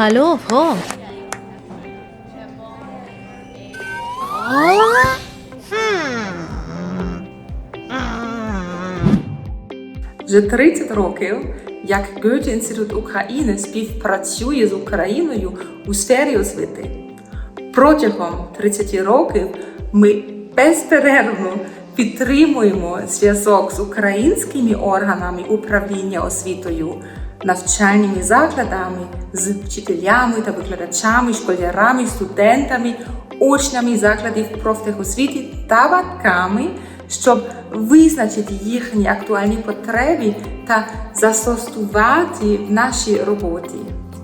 Hallo, Frau. Вже 30 років, як Goethe Інститут України співпрацює з Україною у сфері освіти. Протягом 30 років ми безперервно підтримуємо зв'язок з українськими органами управління освітою, навчальними закладами, з вчителями та викладачами, школярами, студентами, учнями закладів профтехосвіти та батьками, щоб визначити їхні актуальні потреби та застосувати в нашій роботі.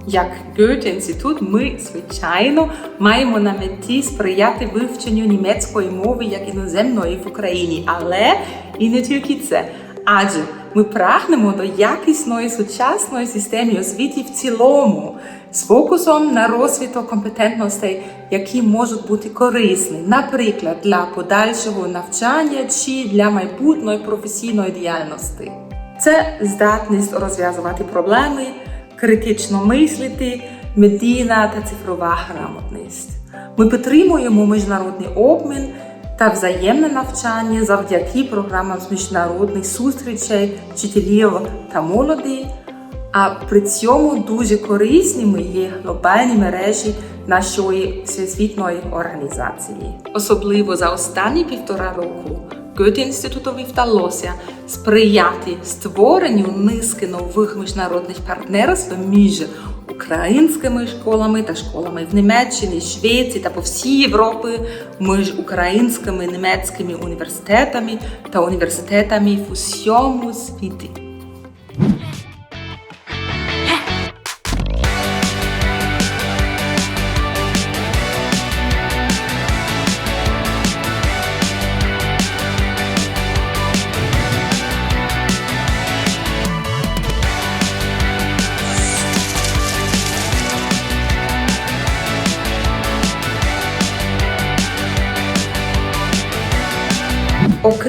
Як Goethe інститут, ми, звичайно, маємо на меті сприяти вивченню німецької мови як іноземної в Україні, але і не тільки це. Адже ми прагнемо до якісної сучасної системи освіти в цілому з фокусом на розвиток компетентностей, які можуть бути корисні, наприклад, для подальшого навчання чи для майбутньої професійної діяльності. Це здатність розв'язувати проблеми, критично мислити, медійна та цифрова грамотність. Ми підтримуємо міжнародний обмін та взаємне навчання завдяки програмам з міжнародних зустрічей, вчителів та молоді. А при цьому дуже корисними є глобальні мережі нашої всесвітньої організації. Особливо за останні півтора року Goethe інститутові вдалося сприяти створенню низки нових міжнародних партнерств між українськими школами та школами в Німеччині, Швеції та по всій Європі, між українськими немецькими університетами та університетами в усьому світі.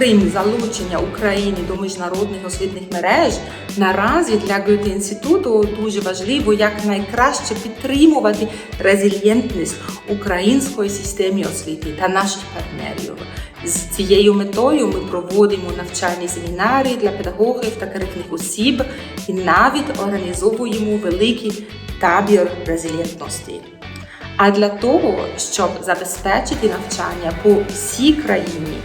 Окрім залучення України до міжнародних освітних мереж, наразі для Goethe інституту дуже важливо якнайкраще підтримувати резильєнтність української системи освіти та наших партнерів. З цією метою ми проводимо навчальні семінари для педагогів та керівних осіб і навіть організовуємо великий табір резильєнтності. А для того, щоб забезпечити навчання по всій країні,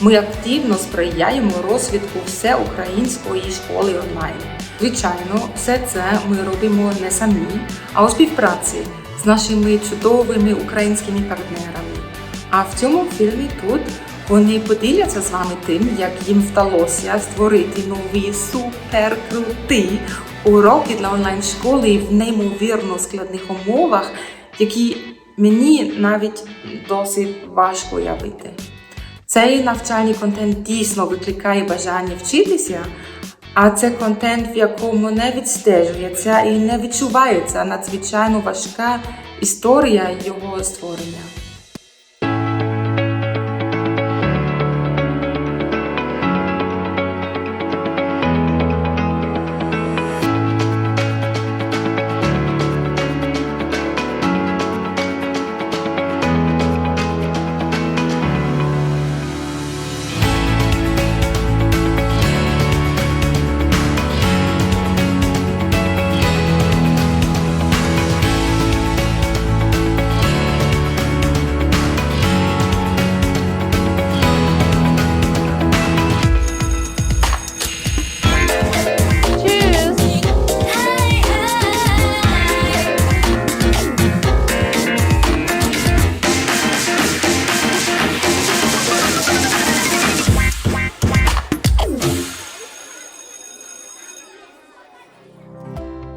ми активно сприяємо розвитку всеукраїнської школи онлайн. Звичайно, все це ми робимо не самі, а у співпраці з нашими чудовими українськими партнерами. А в цьому фільмі тут вони поділяться з вами тим, як їм вдалося створити нові суперкруті уроки для онлайн-школи в неймовірно складних умовах, які мені навіть досить важко уявити. Цей навчальний контент дійсно викликає бажання вчитися, а це контент, в якому не відстежується і не відчувається надзвичайно важка історія його створення.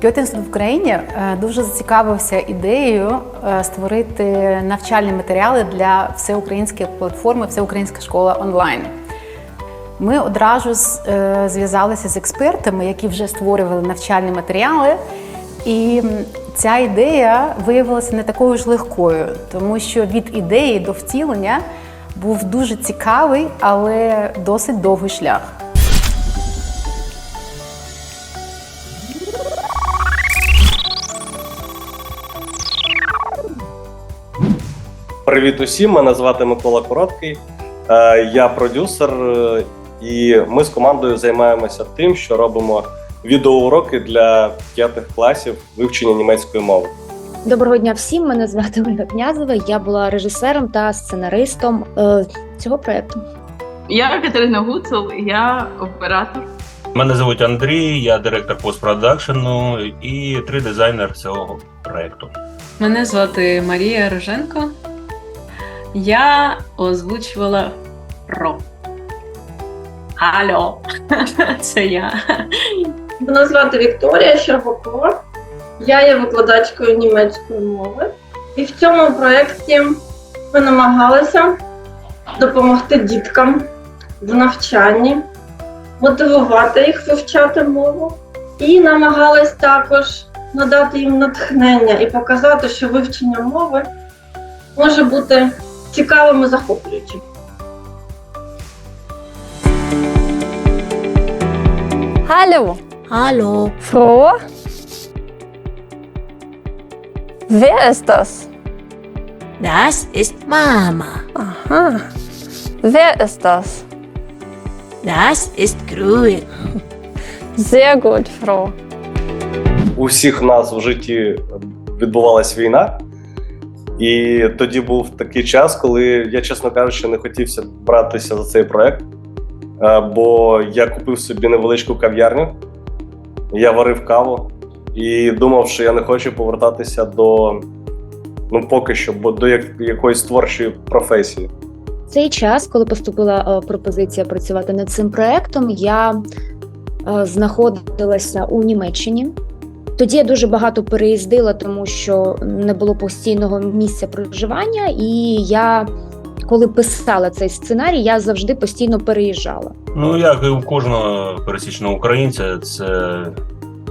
Гьотінститут в Україні е, дуже зацікавився ідеєю е, створити навчальні матеріали для всеукраїнської платформи Всеукраїнська школа онлайн. Ми одразу е, зв'язалися з експертами, які вже створювали навчальні матеріали. І ця ідея виявилася не такою ж легкою, тому що від ідеї до втілення був дуже цікавий, але досить довгий шлях. Привіт усім! Мене звати Микола Короткий. Е, Я продюсер, е, і ми з командою займаємося тим, що робимо відеоуроки для п'ятих класів вивчення німецької мови. Доброго дня всім. Мене звати Ольга Князева. Я була режисером та сценаристом е, цього проекту. Я Катерина Гуцел, я оператор. Мене звуть Андрій, я директор постпродакшену і 3D-дизайнер цього проекту. Мене звати Марія Роженко. Я озвучувала Ро. Алло, це я. Мене звати Вікторія Щербакова. Я є викладачкою німецької мови. І в цьому проєкті ми намагалися допомогти діткам в навчанні, мотивувати їх вивчати мову і намагались також надати їм натхнення і показати, що вивчення мови може бути цікавим і захоплюючим. Hallo, Алло, Froh? Wer ist das? Das ist Mama. Aha. Wer ist das? Das ist Grün. Sehr gut, Froh. У всіх нас в житті відбувалась війна, і тоді був такий час, коли я, чесно кажучи, не хотівся братися за цей проект, е, бо я купив собі невеличку кав'ярню, я варив каву і думав, що я не хочу повертатися до ну поки що, бо до як- якоїсь творчої професії. цей час, коли поступила е, пропозиція працювати над цим проектом, я е, знаходилася у Німеччині. Тоді я дуже багато переїздила, тому що не було постійного місця проживання, і я, коли писала цей сценарій, я завжди постійно переїжджала. Ну, як і у кожного пересічного українця, це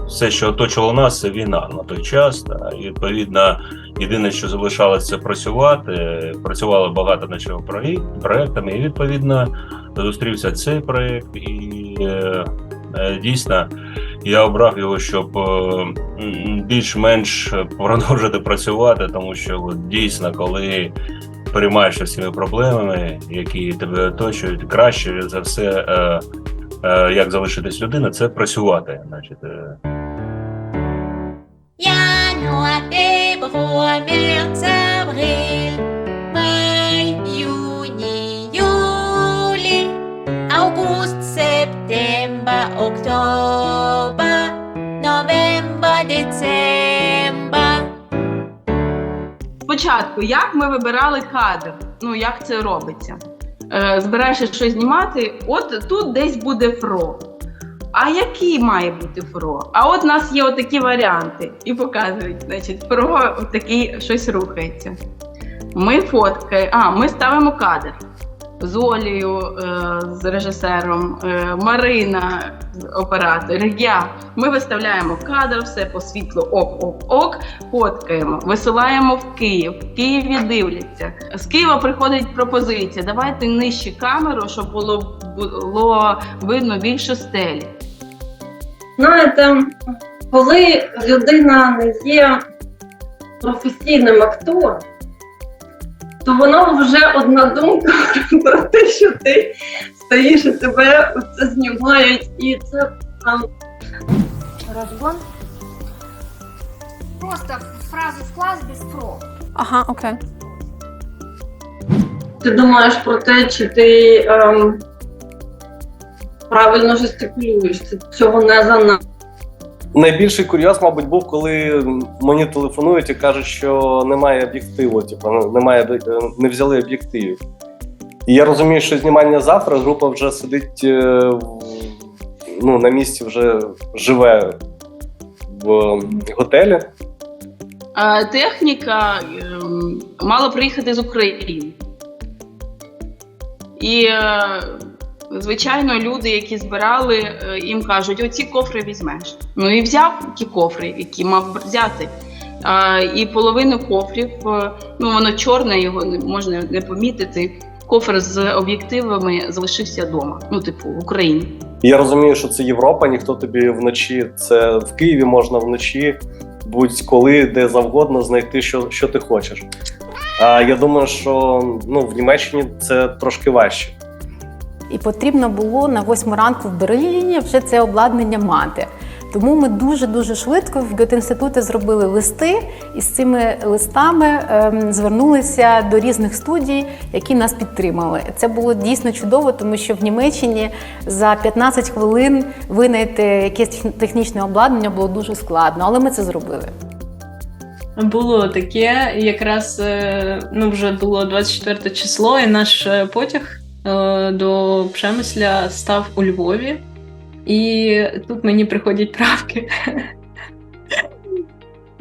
все, що оточувало нас, це війна на той час. Та, і відповідно, єдине, що залишалося, це працювати. Працювали багато над цього проєк- проектами, і відповідно зустрівся цей проєкт, і е, дійсно я обрав його, щоб е, більш-менш продовжити працювати, тому що дійсно, коли переймаєшся всіми проблемами, які тебе оточують, краще за все, е, е, як залишитись людина, це працювати. Значить, Спочатку, як ми вибирали кадр? Ну, як це робиться? Е, збираєшся щось знімати, от тут десь буде фро. А який має бути фро? А от у нас є отакі варіанти. І показують, значить, фро такий щось рухається. Ми фоткаємо, а, ми ставимо кадр з Олею, е, з режисером, е, Марина, оператор, я. Ми виставляємо кадр, все по світлу, ок, ок, ок, фоткаємо, висилаємо в Київ. В Києві дивляться. З Києва приходить пропозиція. Давайте нижче камеру, щоб було, було видно більше стелі. Знаєте, коли людина не є професійним актором, то воно вже одна думка про те, що ти стоїш і тебе це знімають, і це там Разгон. Просто фразу в класс без про. Aha, okay. ти думаєш про те, чи ти ем, правильно жестикулюєш, ти цього не занадто. Найбільший курйоз, мабуть, був, коли мені телефонують і кажуть, що немає об'єктиву, типу, ну, немає, е, не взяли об'єктивів. І я розумію, що знімання завтра група вже сидить е, ну, на місці, вже живе в готелі. Техніка ем, мала приїхати з України. І, е, звичайно, люди, які збирали, е, їм кажуть, оці кофри візьмеш. Ну і взяв ті кофри, які мав взяти. Е, І половину кофрів, е, ну воно чорне, його не можна не помітити. Кофр з об'єктивами залишився вдома, ну, типу, в Україні. Я розумію, що це Європа, ніхто тобі вночі, це в Києві можна вночі будь-коли, де завгодно знайти, що, що ти хочеш. А я думаю, що ну, в Німеччині це трошки важче. І потрібно було на восьму ранку в Берліні вже це обладнання мати. Тому ми дуже дуже швидко в Гетінституті зробили листи, і з цими листами ем, звернулися до різних студій, які нас підтримали. Це було дійсно чудово, тому що в Німеччині за 15 хвилин винайти якесь технічне обладнання було дуже складно, але ми це зробили. Було таке, якраз е, ну, вже було 24 число, і наш е, потяг до Пшемисля став у Львові. І тут мені приходять правки.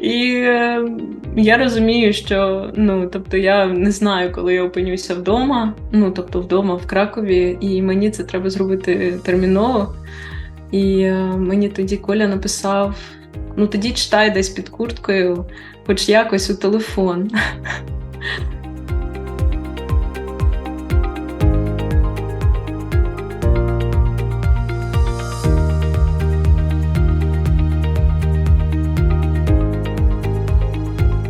І е, я розумію, що ну, тобто я не знаю, коли я опинюся вдома, ну тобто вдома в Кракові, і мені це треба зробити терміново. І е, мені тоді Коля написав: ну тоді читай десь під курткою, хоч якось у телефон.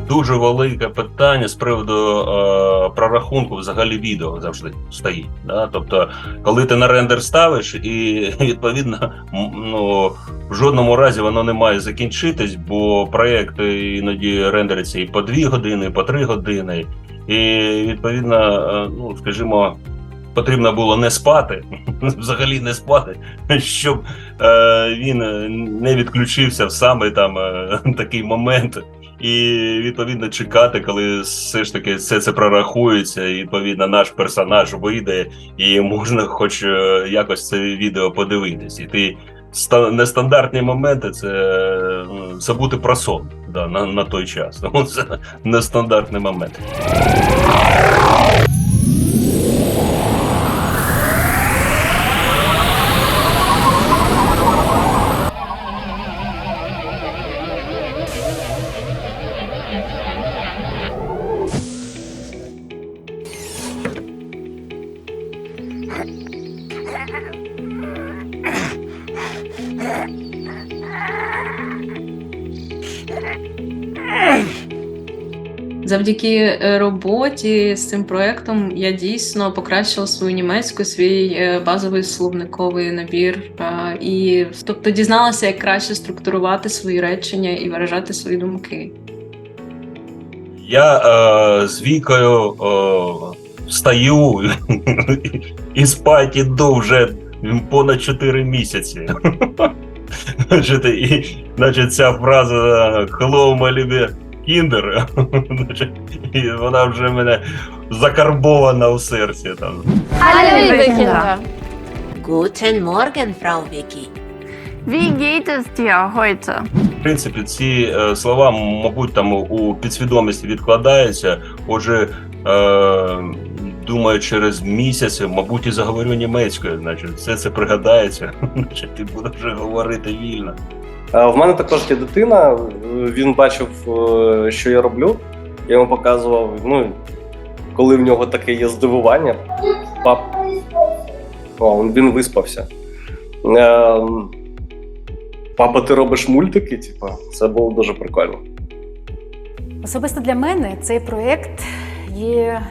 Дуже велике питання з приводу е, прорахунку взагалі відео завжди стоїть. Да? Тобто, коли ти на рендер ставиш, і відповідно ну, в жодному разі воно не має закінчитись, бо проєкт іноді рендериться і по 2 години, і по 3 години. І відповідно, е, ну скажімо, потрібно було не спати, взагалі не спати, щоб е, він не відключився в саме там е, такий момент. І відповідно чекати, коли все ж таки все це прорахується, і відповідно наш персонаж вийде, і можна хоч е, якось це відео подивитись. І ти ста- нестандартні моменти це е, забути про сон да, на, на той час. Це нестандартний момент. Завдяки е, роботі з цим проектом я дійсно покращила свою німецьку, свій е, базовий словниковий набір. І тобто дізналася, як краще структурувати свої речення і виражати свої думки. Я е, з вікою е, встаю і спать іду вже понад 4 місяці. Значить, і, значить, ця фраза Hello, my любі Kinder, значить, і вона вже в мене закарбована у серці. Там. Hallo, liebe Kinder. Guten Morgen, Frau Vicky. Wie geht es dir heute? В принципі, ці е, слова, мабуть, там у підсвідомості відкладаються. Отже, е, думаю, через місяць, мабуть, і заговорю німецькою. Значить, все це пригадається. Значить, ти будеш вже говорити вільно. В мене також є дитина. Він бачив, е, що я роблю. Я йому показував. Ну, коли в нього таке є здивування, пап. О, він виспався. Ем, Папа, ти робиш мультики? Типа, це було дуже прикольно. Особисто для мене цей проєкт є,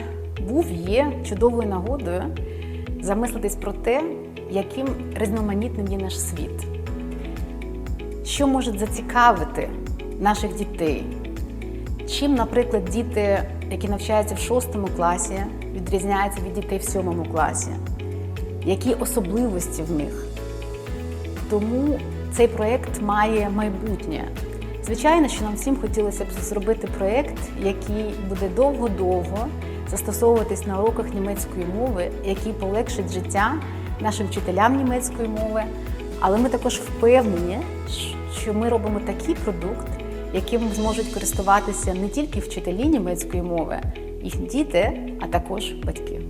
був є чудовою нагодою замислитись про те, яким різноманітним є наш світ, що може зацікавити наших дітей. Чим, наприклад, діти, які навчаються в шостому класі, відрізняються від дітей в сьомому класі, які особливості в них. Тому цей проєкт має майбутнє. Звичайно, що нам всім хотілося б зробити проєкт, який буде довго-довго застосовуватись на уроках німецької мови, які полегшить життя нашим вчителям німецької мови. Але ми також впевнені, що ми робимо такий продукт, яким зможуть користуватися не тільки вчителі німецької мови, їх діти, а також батьки.